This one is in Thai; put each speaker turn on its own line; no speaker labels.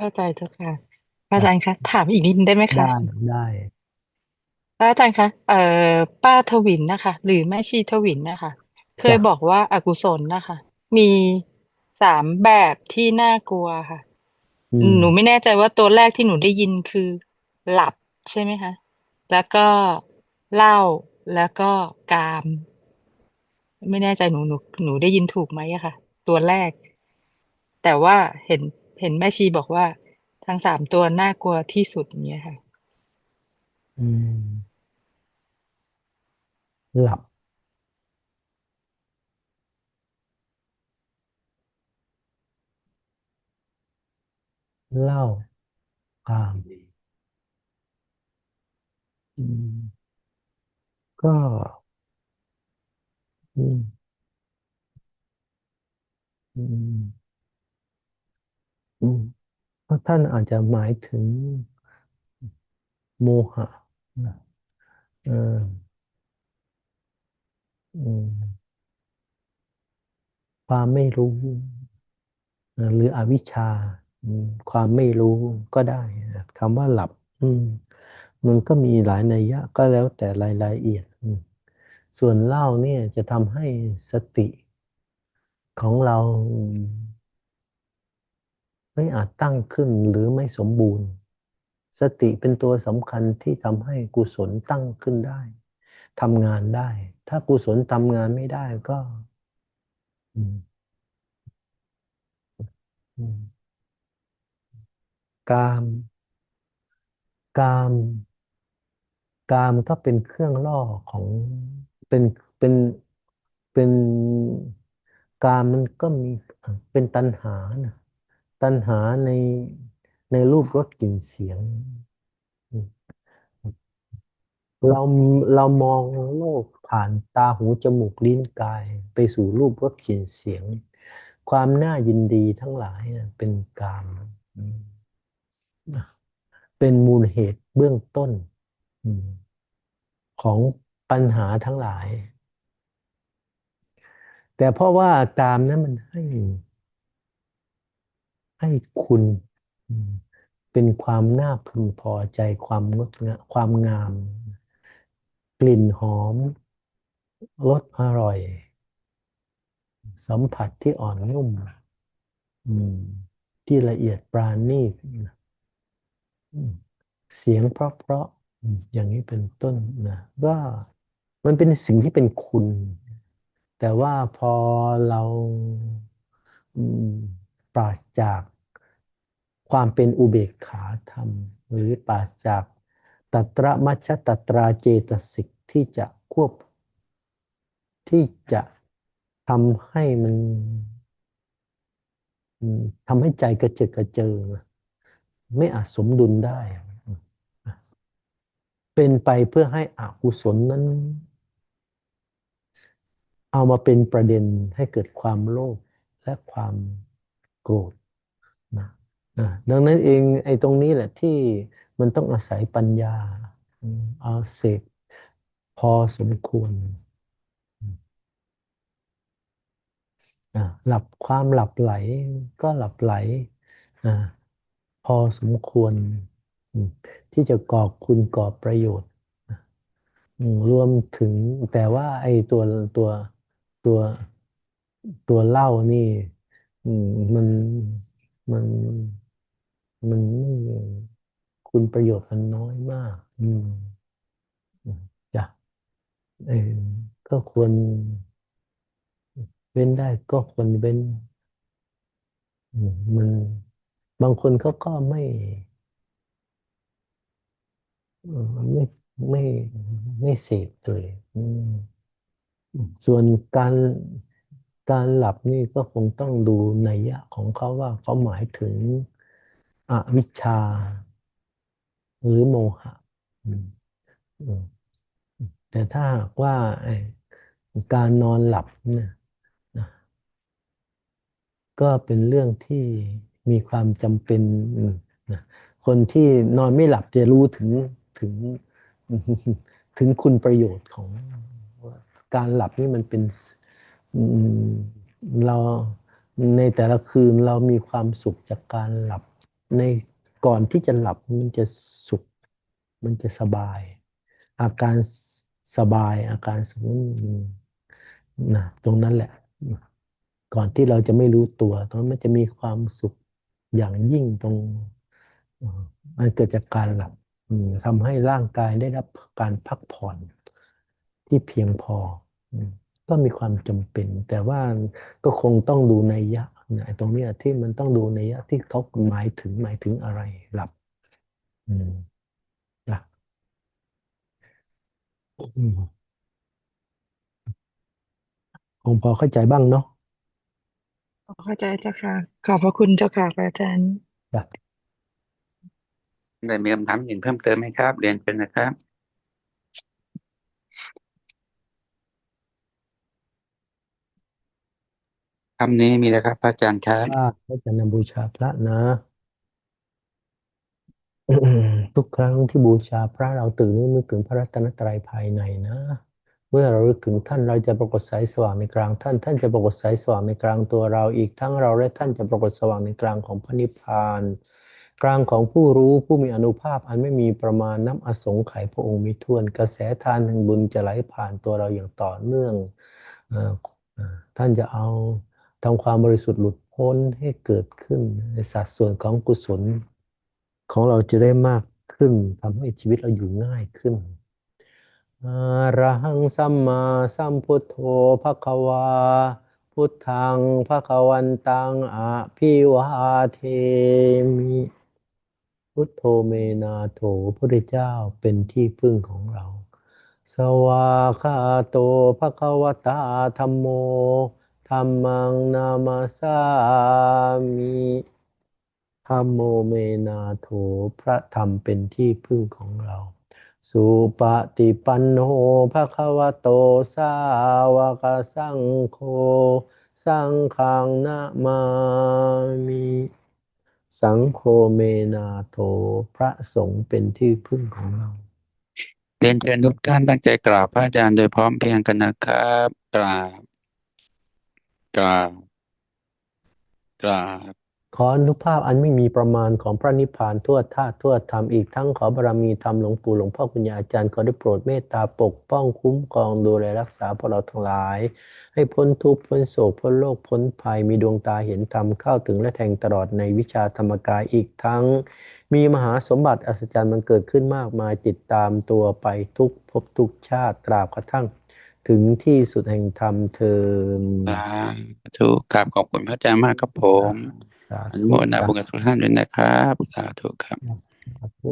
เข้าใจเจ้าค่ะพระอา
จ้ะ
จารย์คะถามอีกนิดนึงได้ไหมคะ
ได้ได้
พระอาจารย์คะเอ่อป้าทวินนะคะ หรือแม่ชีทวินนะคะ เคย
จ้ะ
บอกว่าอกุศลนะคะ มีสามแบบที่น่ากลัวค่ะ
อืม
หนูไม่แน่ใจว่าตัวแรกที่หนูได้ยินคือ หลับใช่ไหมคะ แล้วก็เหล้าแล้วก็กาม ไม่แน่ใจหนูหนูหนูได้ยินถูกไหมอะค่ะ ตัวแรก แต่ว่าเห็น เห็นแม่ชีบอกว่าทั้งสามตัวน่ากลัวที่สุดเนี้ยค่ะ
อืม หลับ เล้ากามอืม ก็ อืม อืมอืม เพราะท่านอาจจะหมายถึงโมหะนะเอออืมความไม่รู้เอ่อหรืออวิชชาอืมความไม่รู้ก็ได้นะคำว่าหลับอืมมันก็มีหลายนัยยะก็แล้วแต่รายละเอียดอืมส่วนเหล้าเนี่ยจะทำให้สติของเรา ไม่อาจตั้งขึ้นหรือไม่สมบูรณ์ สติเป็นตัวสำคัญที่ทำให้กุศลตั้งขึ้นได้ทำงานได้ ถ้ากุศลทำงานไม่ได้ก็กาม กาม กามก็เป็นเครื่องล่อของเป็นเป็นเป็นกามมันก็มีเอ่อเป็นตัณหานะ ตัณหาในในรูปรสกลิ่นเสียง เราเรามองโลกผ่านตาหูจมูกลิ้นกาย ไปสู่รูปรสกลิ่นเสียง ความน่ายินดีทั้งหลายนะเป็นกามอืมเป็นมูลเหตุเบื้องต้น ของปัญหาทั้งหลาย แต่เพราะว่ากามนั้นมันให้ ให้คุณเป็นความน่าพึงพอใจความงดงามความงาม กลิ่นหอมรสอร่อย สัมผัสที่อ่อนนุ่มที่ละเอียดปราณีตเสียงเพราะเพราะอย่างนี้เป็นต้นนะก็มันเป็นสิ่งที่เป็นคุณ แต่ว่าพอเรา ปราศจากความเป็นอุเบกขาธรรม หรือปราศจากตัตระมัชตตราเจตสิกที่จะควบ ที่จะทำให้มันทำให้ใจกระเจิดกระเจิงไม่อาจสมดุลได้ เป็นไปเพื่อให้อกุศลนั้น เอามาเป็นประเด็นให้เกิดความโลภและความ โกรธนะดังนั้นเองไอ้ตรงนี้แหละที่มันต้องอาศัยปัญญาอืมเอาเสกพอสมควร หลับความหลับไหลก็หลับไหลอพอสมควร ที่จะก่อคุณก่อประโยชน์รวมถึงแต่ว่าไอ้ตัวตัวตัวตัวเล้านี่ อืมมันมันมันไม่คุณประโยชน์มันน้อยมาก อืมจ้ะเออก็ควร เว้นได้ก็ควรเว้นอืมมันบางคนเขาก็ไม่ไม่ไม่ไม่เสพเลยอืมส่วนการ การหลับนี่ก็คงต้องดูนัยยะของเขาว่าเขาหมายถึงอวิชชา หรือโมหะแต่ถ้าหากว่าการนอนหลับนี่ยนะก็เป็นเรื่องที่มีความจำเป็นนะคนที่นอนไม่หลับจะรู้ถึงถึงถึงคุณประโยชน์ของการหลับนี่มันเป็น เราในแต่ละคืนเรามีความสุขจากการหลับ ในก่อนที่จะหลับมันจะสุข มันจะสบาย อาการสบายอาการสุขนะตรงนั้นแหละ ก่อนที่เราจะไม่รู้ตัวตรงนั้นมันจะมีความสุขอย่างยิ่งตรงมันเกิดจากการหลับทำให้ร่างกายได้รับการพักผ่อนที่เพียงพอ ก็มีความจำเป็น แต่ว่าก็คงต้องดูนัยยะนะไอ้ตรงเนี้ยที่มันต้องดูนัยยะที่เขาหมายถึงหมายถึงอะไรหลับอืมหลับอืมคงพอเข้าใจบ้างเนาะ
เข้าใจเจ้าค่ะ ขอบพระคุณเจ้าค่ะพระอาจารย์
จ้ะ
ได้มีคำถามอื่นเพิ่มเติมไหมครับ เรียนเป็นนะครับ คำนี้ไม่มีแล้วครับพระอาจารย์ครับ
ว่าก็จะนำบูชาพระนะ ทุกครั้งที่บูชาพระเราตื่นนึกถึงพระรัตนตรัยภายในนะ เมื่อเราลึกถึงท่านเราจะปรากฏแสงสว่างในกลางท่าน ท่านจะปรากฏแสงสว่างในกลางตัวเราอีกทั้งเราและท่านจะปรากฏสว่างในกลางของพระนิพพาน กลางของผู้รู้ผู้มีอนุภาพอันไม่มีประมาณนับอสงไขยพระองค์มิถ้วน กระแสทานแห่งบุญจะไหลผ่านตัวเราอย่างต่อเนื่องเอ่อเอ่อท่านจะเอา ทำความบริสุทธิ์หลุดพ้นให้เกิดขึ้นในสัดส่วนของกุศล ของเราจะได้มากขึ้นทำให้ชีวิตเราอยู่ง่ายขึ้นอรหังสัมมาสัมพุทโธภะคะวา พุทธังภะคะวันตังอะภิวาเทมิ พุทโธเมนาโถพระเจ้าเป็นที่พึ่งของเรา สวากขาโตภะคะวตาธัมโม ธัมมังนามาสามิธัมโมเมนาโถพระธรรมเป็นที่พึ่งของเรา สุปฏิปันโนภะคะวะโตสาวกสังโฆสังฆังนะมามิสังโฆเมนาโถพระสงฆ์เป็นที่พึ่งของเรา
เรียนเชิญทุกท่านตั้งใจกราบพระอาจารย์โดยพร้อมเพรียงกันนะครับกราบ กราบกราบ
ขออนุภาพอันไม่มีประมาณของพระนิพพานทั่วธาตุทั่วธรรมอีกทั้งขอบารมีธรรมหลวงปู่หลวงพ่อคุณยายอาจารย์ขอได้โปรดเมตตาปกป้องคุ้มครองดูแลรักษาพวกเราทั้งหลาย ให้พ้นทุกข์พ้นโศกพ้นโรคพ้นภัยมีดวงตาเห็นธรรมเข้าถึงและแทงตลอดในวิชาธรรมกายอีกทั้ง มีมหาสมบัติอัศจรรย์มันเกิดขึ้นมากมายติดตามตัวไปทุกภพทุกชาติตราบกระทั่ง ถึงที่สุดแห่งธรรมเทิน
สาธุครับขอบคุณพระอาจารย์มากครับผม
สา
อ
ธุ
นุโมทนาบุญกับทุกท่านด้วยนะครับสาธุครับ
สาธุ